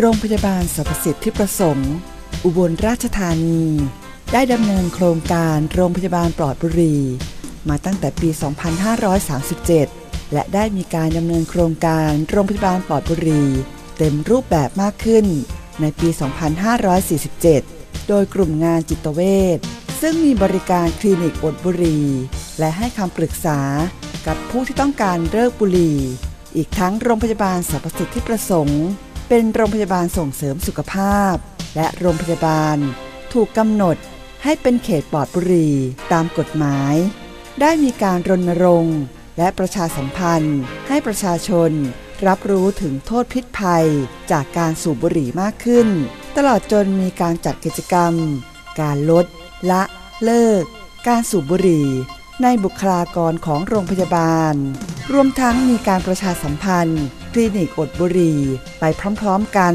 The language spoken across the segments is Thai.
โรงพยาบาลสรรพสิทธิประสงค์ อุบลราชธานี ได้ดำเนินโครงการโรงพยาบาลปลอดบุหรี่มาตั้งแต่ปี 2537 และได้มีการดำเนินโครงการโรงพยาบาลปลอดบุหรี่เต็มรูปแบบมากขึ้นในปี 2547 โดยกลุ่มงานจิตเวชซึ่งมีบริการคลินิกอดบุหรี่และให้คำปรึกษากับผู้ที่ต้องการเลิกบุหรี่ อีกทั้งโรงพยาบาลสรรพสิทธิประสงค์ เป็นโรงพยาบาลส่งเสริมสุขภาพ และโรงพยาบาล ถูกกำหนดให้เป็นเขตปลอดบุหรี่ตามกฎหมาย ได้มีการรณรงค์และประชาสัมพันธ์ ให้ประชาชนรับรู้ถึงโทษพิษภัยจากการสูบบุหรี่มากขึ้น ตลอดจนมีการจัดกิจกรรม การลด ละ เลิก การสูบบุหรี่ ในบุคลากรของโรงพยาบาล รวมทั้งมีการประชาสัมพันธ์ ลินิกอดบุรีไปพร้อมๆกัน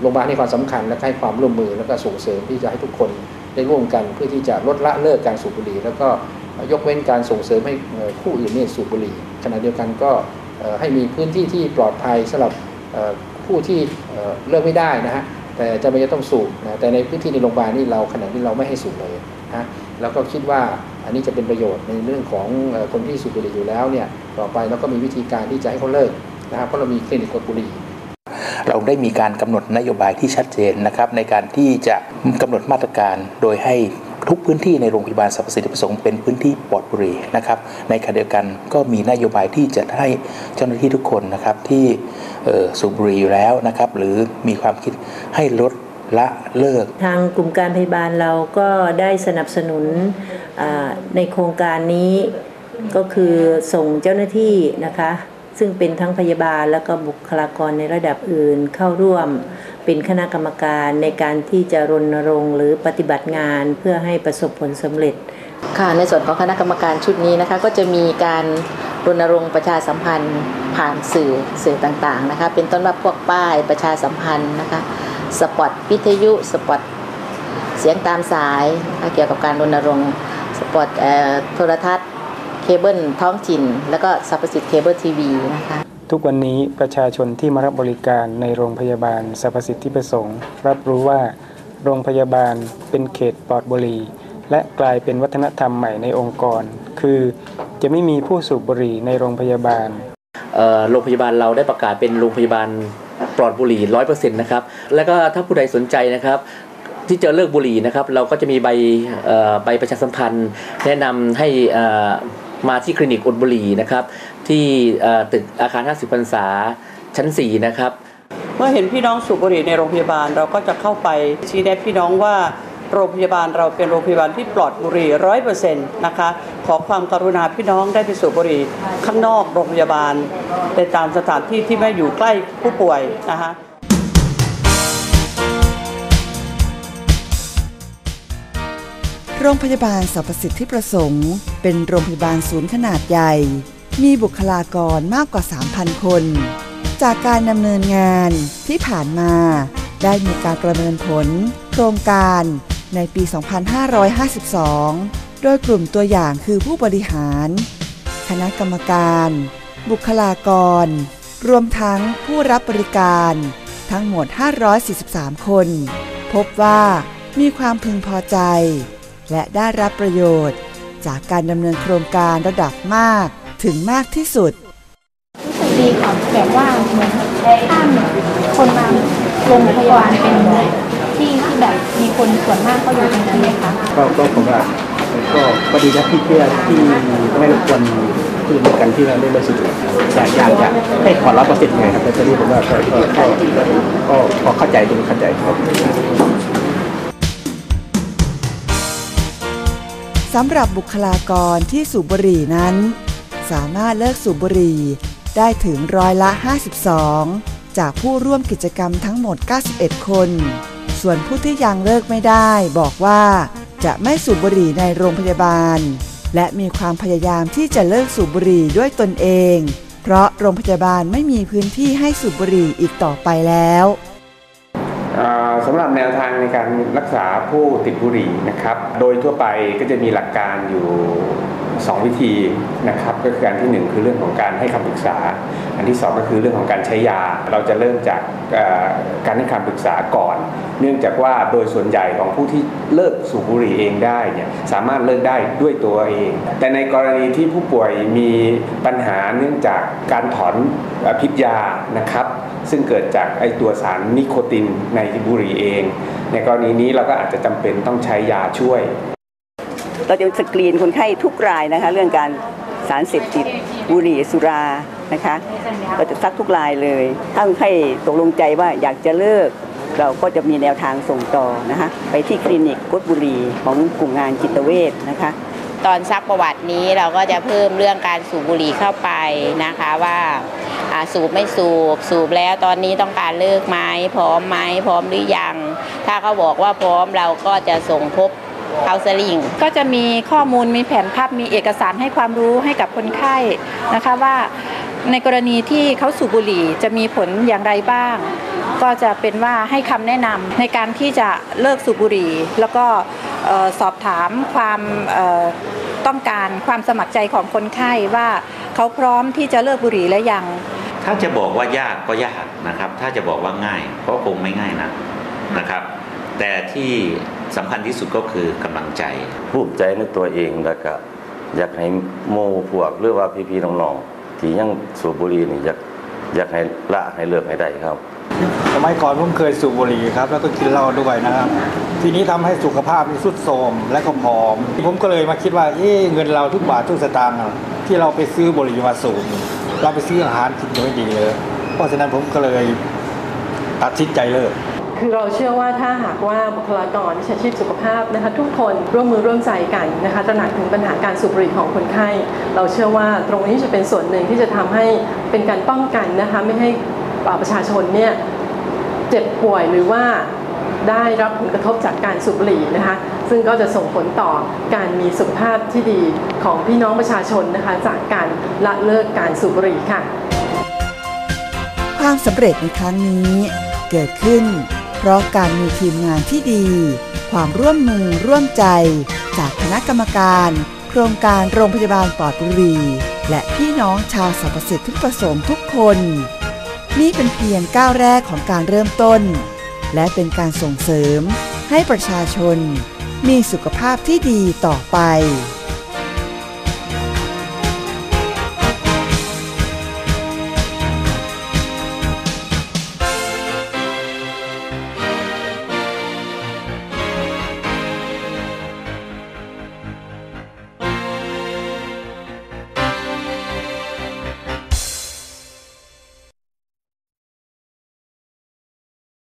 โรงพยาบาลให้ความสำคัญและให้ความร่วมมือแล้วก็ส่งเสริมที่จะให้ทุกคนได้ร่วมกัน เพื่อที่จะลดละเลิกการสูบบุหรี่แล้วก็ยกเว้นการส่งเสริมให้ผู้อื่นเนี่ยสูบบุหรี่ขณะเดียวกันก็ให้มีพื้นที่ที่ปลอดภัยสำหรับผู้ที่เลิกไม่ได้นะฮะแต่จะไม่ต้องสูบนะแต่ในพื้นที่ในโรงพยาบาลนี่เราขณะที่เราไม่ให้สูบเลยนะ แล้วก็คิดว่าอันนี้จะเป็นประโยชน์ในเรื่องของคนที่สูบบุหรี่อยู่แล้วเนี่ยต่อไปเราก็มีวิธีการที่จะให้เขาเลิกนะครับเพราะเรามีคลินิกกดบุหรี่เราได้มีการกำหนดนโยบายที่ชัดเจนนะครับในการที่จะกำหนดมาตรการโดยให้ทุกพื้นที่ในโรงพยาบาลสรรพสิทธิประสงค์เป็นพื้นที่ปลอดบุหรี่นะครับในขณะเดียวกันก็มีนโยบายที่จะให้เจ้าหน้าที่ทุกคนนะครับที่สูบบุหรี่อยู่แล้วนะครับหรือมีความคิดให้ลด ละเลิก ทางกลุ่มการพยาบาลเราก็ได้สนับสนุนในโครงการนี้ก็คือส่งเจ้าหน้าที่นะคะ ซึ่งเป็นทั้งพยาบาลแล้วก็บุคลากรในระดับอื่นเข้าร่วมเป็นคณะกรรมการในการที่จะรณรงค์หรือปฏิบัติงานเพื่อให้ประสบผลสำเร็จค่ะในส่วนของคณะกรรมการชุดนี้นะคะ ก็จะมีการรณรงค์ประชาสัมพันธ์ผ่านสื่อสื่อต่างๆนะคะ เป็นต้นว่าพวกป้ายประชาสัมพันธ์นะคะ สปอตวิทยุสปอตเสียงตามสายเกี่ยวกับการรณรงค์สปอตโทรทัศน์เคเบิลท้องถิ่น แล้วก็สรรพสิทธิ์เคเบิลทีวีนะคะทุกวันนี้ประชาชนที่มารับบริการในโรงพยาบาลสรรพสิทธิประสงค์ รับรู้ว่า โรงพยาบาลเป็นเขตปลอดบุหรี่และกลายเป็นวัฒนธรรมใหม่ในองค์กร คือจะไม่มีผู้สูบบุหรี่ในโรงพยาบาลโรงพยาบาลเราได้ประกาศเป็นโรงพยาบาลป ลอดบุหรี่ร้อยเปอร์เซ็นต์นะครับแล้วก็ถ้าผู้ใดสนใจนะครับที่เจะเลิกบุหรี่นะครับเราก็จะมีใบใบประชาสัมพันธ์ แนะนำให้มาที่คลินิกอดบุหรี่นะครับที่ตึกอาคาร 50พรรษาชั้น 4 นะครับเมื่อเห็นพี่น้องสูบบุหรี่ในโรงพยาบาลเราก็จะเข้าไปชี้แนะพี่น้องว่าโรงพยาบาลเราเป็นโรงพยาบาลที่ปลอดบุหรี่ร้อยเปอร์เซ็นต์นะคะ อความกรุณาพี่น้องได้ไปสูบบุหรี่ข้างนอกโรงพยาบาลในตามสถานที่ที่ไม่อยู่ใกล้ผู้ป่วยนะคะโรงพยาบาลสรรพสิทธิประสงค์ เป็นโรงพยาบาลศูนย์ขนาดใหญ่ มีบุคลากรมากกว่า 3,000 คน จากการดำเนินงานที่ผ่านมา ได้มีการประเมินผล โครงการในปี 2552 โดยกลุ่มตัวอย่างคือผู้บริหาร คณะกรรมการ บุคลากร รวมทั้งผู้รับบริการ ทั้งหมด 543 คน พบว่ามีความพึงพอใจ และได้รับประโยชน์ จากการดำเนินโครงการระดับมากถึงมากที่สุดรู้สึกดีค่ะแบบว่าเหมือนถ้าคนมาโรงพยาบาลเป็นที่ที่แบบมีคนส่วนมากเขาอยู่ตรงนี้คะก็ก็ผมว่า ก็พอดีนะที่เพื่อที่ไม่รบกวนที่เหมืนกันที่เราได้ม่สะดแต่อยากจะให้ขอรับประสิทธิ์ไงครับแต่ตอนนี้ผมว่าก็ก็ก็พอเข้าใจตรงเข้าใจครับสำหรับบุคลากรที่สูบบุหรี่นั้น สามารถเลิกสูบบุหรี่ได้ถึงร้อยละ 52 จากผู้ร่วมกิจกรรมทั้งหมด 91 คน ส่วนผู้ที่ยังเลิกไม่ได้บอกว่า จะไม่สูบบุหรี่ในโรงพยาบาล และมีความพยายามที่จะเลิกสูบบุหรี่ด้วยตนเอง เพราะโรงพยาบาลไม่มีพื้นที่ให้สูบบุหรี่อีกต่อไปแล้วสำหรับแนวทางในการรักษาผู้ติดบุหรี่นะครับ โดยทั่วไปก็จะมีหลักการอยู่ 2 วิธีนะครับก็คืออันที่ 1 คือเรื่องของการให้คำปรึกษา อันที่ 2 ก็คือเรื่องของการใช้ยา เราจะเริ่มจากการให้คำปรึกษาก่อน เนื่องจากว่าโดยส่วนใหญ่ของผู้ที่เลิกสูบบุหรี่เองได้เนี่ยสามารถเลิกได้ด้วยตัวเอง แต่ในกรณีที่ผู้ป่วยมีปัญหาเนื่องจากการถอนพิษยานะครับซึ่งเกิดจากไอตัวสารนิโคตินในบุหรี่เอง ในกรณีนี้เราก็อาจจะจำเป็นต้องใช้ยาช่วย เราจะสกรีนคนไข้ทุกรายนะคะ เรื่องการสารเสพติดบุหรี่สุรานะคะเราจะซักทุกรายเลย ถ้าคนไข้ตกลงใจว่าอยากจะเลิก เราก็จะมีแนวทางส่งต่อนะคะไปที่คลินิกกดบุรีของกลุ่มงานจิตเวชนะคะตอนซักประวัตินี้เราก็จะเพิ่มเรื่องการสูบบุหรี่เข้าไปนะคะว่าสูบไม่สูบสูบแล้วตอนนี้ต้องการเลิกไหมพร้อมไหมพร้อมหรือยัง ถ้าเขาบอกว่าพร้อมเราก็จะส่งพบ เาสลิงก็จะมีข้อมูลมีแผนภาพมีเอกสารให้ความรู้ให้กับคนไข้นะคะว่าในกรณีที่เขาสูบบุหรี่จะมีผลอย่างไรบ้าง ก็จะเป็นว่าให้คำแนะนำในการที่จะเลิกสูบบุหรี่ แล้วก็สอบถามความต้องการความสมัครใจของคนไข้ว่าเขาพร้อมที่จะเลิกบุหรี่และยัง ถ้าจะบอกว่ายากก็ยากนะครับ ถ้าจะบอกว่าง่ายก็คงไม่ง่ายนะนะครับ แต่ที่ สำคัญที่สุดก็คือกำลังใจ ภูมิใจในตัวเองแล้วก็อยากให้โมพวกหรือว่าพี่ๆน้องๆที่ยังสูบบุหรี่นี่อยากอยากให้ละให้เลิกให้ได้ครับ สมัยก่อนผมเคยสูบบุหรี่ครับ แล้วก็กินเหล้าด้วยนะครับ ทีนี้ทำให้สุขภาพมีสุดโทมและก็ผอม ผมก็เลยมาคิดว่าเอ๊เงินเราทุกบาททุกสตางค์ที่เราไปซื้อบุหรี่มาสูบเราไปซื้ออาหารกินไม่ดีเลย เพราะฉะนั้นผมก็เลยตัดสินใจเลิก คือเราเชื่อว่าถ้าหากว่าบุคลากรวิชาชีพสุขภาพนะคะทุกคนร่วมมือร่วมใจกันนะคะตระหนักถึงปัญหาการสูบบุหรี่ของคนไข้ เราเชื่อว่าตรงนี้จะเป็นส่วนหนึ่งที่จะทำให้เป็นการป้องกันนะคะไม่ให้ประชาชนเนี่ยเจ็บป่วยหรือว่าได้รับผลกระทบจากการสูบบุหรี่นะคะ ซึ่งก็จะส่งผลต่อการมีสุขภาพที่ดีของพี่น้องประชาชนนะคะ จากการละเลิกการสูบบุหรี่ค่ะ ความสำเร็จในครั้งนี้เกิดขึ้น เพราะการมีทีมงานที่ดี ความร่วมมือร่วมใจ จากคณะกรรมการ โครงการโรงพยาบาลปอดบุรี และพี่น้องชาวสรรพสิทธิประสงค์ทุกคน นี่เป็นเพียงก้าวแรกของการเริ่มต้น และเป็นการส่งเสริมให้ประชาชน มีสุขภาพที่ดีต่อไป